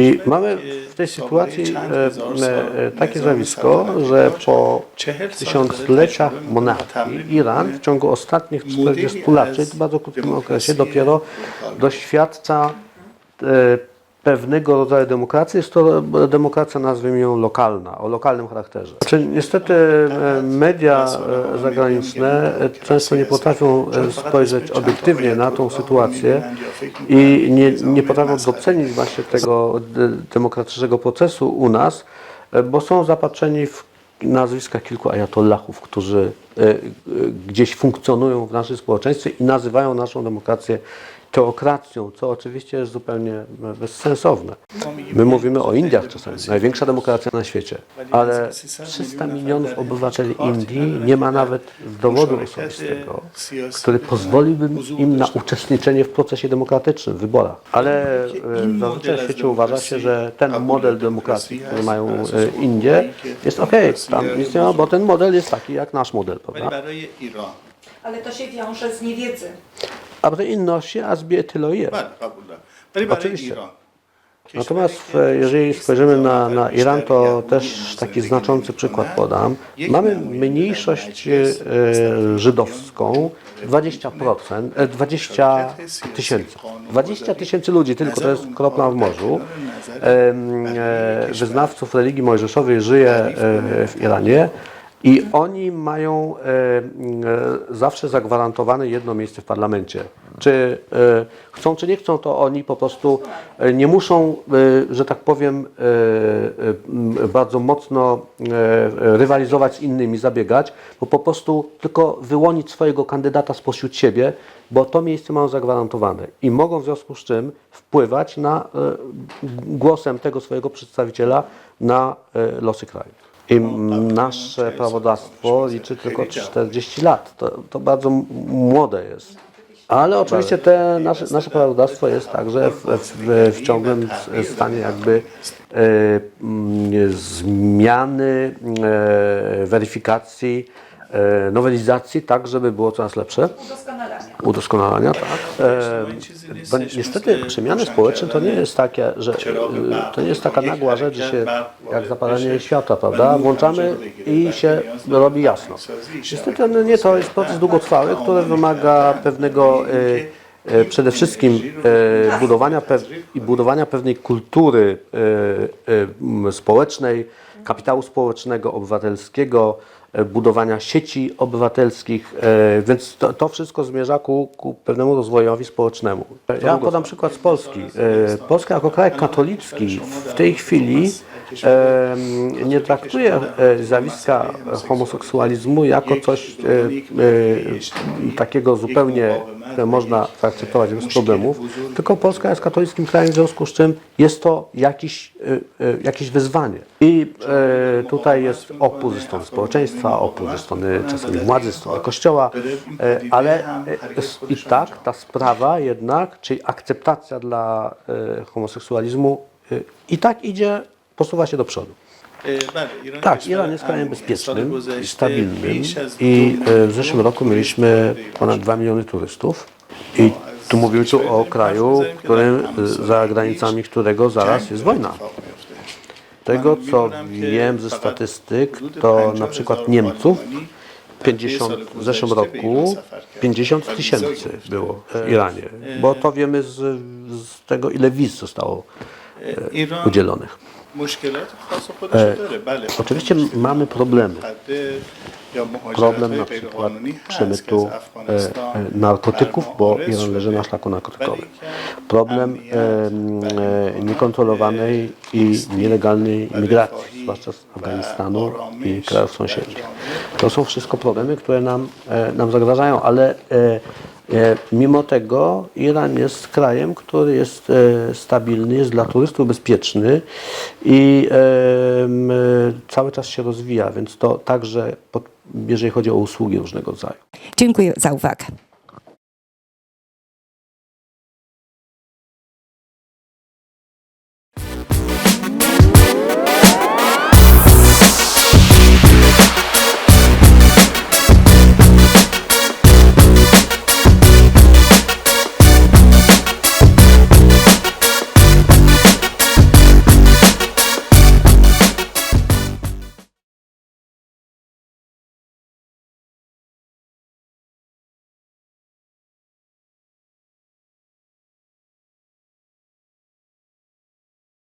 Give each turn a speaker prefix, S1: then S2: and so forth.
S1: I mamy w tej sytuacji e, e, takie zjawisko, że po tysiącleciach monarchii Iran w ciągu ostatnich 40 lat, czyli bardzo krótkim okresie, dopiero doświadcza e, pewnego rodzaju demokracji. Jest to demokracja, nazwijmy ją lokalna, o lokalnym charakterze. Niestety e, media e, zagraniczne często nie potrafią e, spojrzeć obiektywnie na tą sytuację i nie, nie potrafią docenić właśnie tego de- demokratycznego procesu u nas, bo są zapatrzeni w nazwiska kilku ajatollahów, którzy gdzieś funkcjonują w naszym społeczeństwie i nazywają naszą demokrację teokracją, co oczywiście jest zupełnie bezsensowne. My mówimy o Indiach czasami, największa demokracja na świecie, ale 300 milionów obywateli Indii nie ma nawet dowodu osobistego, który pozwoliłby im na uczestniczenie w procesie demokratycznym, w wyborach. Ale e, zazwyczaj w świecie uważa się, że ten model demokracji, który mają e, Indie, jest ok, tam istnieją, bo ten model jest taki jak nasz model, prawda?
S2: Ale to się wiąże z niewiedzy
S3: ale inne się aż tyle.
S1: Oczywiście. Natomiast e, jeżeli spojrzymy na, na Iran, to też taki znaczący przykład podam. Mamy mniejszość e, żydowską, 20%, 20 e, tysięcy. 20 tysięcy ludzi tylko, to jest kropla w morzu. Wyznawców religii mojżeszowej żyje w Iranie. I oni mają e, e, zawsze zagwarantowane jedno miejsce w parlamencie. Czy e, chcą, czy nie chcą, to oni po prostu e, nie muszą, e, że tak powiem, e, e, bardzo mocno e, rywalizować z innymi, zabiegać, bo po prostu tylko wyłonić swojego kandydata spośród siebie, bo to miejsce mają zagwarantowane i mogą w związku z czym wpływać na e, głosem tego swojego przedstawiciela na e, losy kraju. I m, nasze prawodawstwo liczy tylko 40 lat. To, to bardzo młode jest. Ale oczywiście te nasze, nasze prawodawstwo jest także w, w, w ciągłym stanie jakby e, zmiany, e, weryfikacji, nowelizacji, tak żeby było coraz lepsze.
S2: Udoskonalania.
S1: Udoskonalania, tak. E, bo niestety przemiany społeczne to nie jest takie, że e, to nie jest taka nagła rzecz, że się jak zapalenie światła, prawda? Włączamy i się robi jasno. Niestety no nie, to jest proces długotrwały, który wymaga pewnego e, e, przede wszystkim e, budowania, i budowania pewnej kultury e, e, społecznej, kapitału społecznego, obywatelskiego, e, budowania sieci obywatelskich, e, więc to, to wszystko zmierza ku, ku pewnemu rozwojowi społecznemu. Ja podam przykład z Polski. E, Polska jako kraj katolicki w tej chwili e, nie traktuje zjawiska homoseksualizmu jako coś e, e, takiego zupełnie, które można zaakceptować bez problemów, tylko Polska jest katolickim krajem, w związku z czym jest to jakiś, e, jakieś wyzwanie. I tutaj jest opór ze strony społeczeństwa, opór ze strony czasami władzy, ze strony kościoła, ale i tak ta sprawa jednak, czyli akceptacja dla homoseksualizmu i tak idzie, posuwa się do przodu. Tak, Iran jest krajem bezpiecznym i stabilnym. i e, w zeszłym roku mieliśmy ponad 2 miliony turystów. I tu mówimy tu o kraju, którym, za granicami którego zaraz jest wojna. Tego, co wiem ze statystyk, to na przykład Niemców 50, w zeszłym roku 50 tysięcy było w Iranie, bo to wiemy z, z tego, ile wiz zostało udzielonych.
S3: E,
S1: oczywiście mamy problemy. Problem na przykład przemytu e, e, narkotyków, bo Iran leży na szlaku narkotykowym. Problem niekontrolowanej i nielegalnej imigracji, zwłaszcza z Afganistanu i krajów sąsiednich. To są wszystko problemy, które nam, nam zagrażają, ale mimo tego Iran jest krajem, który jest e, stabilny, jest dla turystów bezpieczny i e, e, cały czas się rozwija, więc to także jeżeli chodzi o usługi różnego rodzaju.
S4: Dziękuję za uwagę.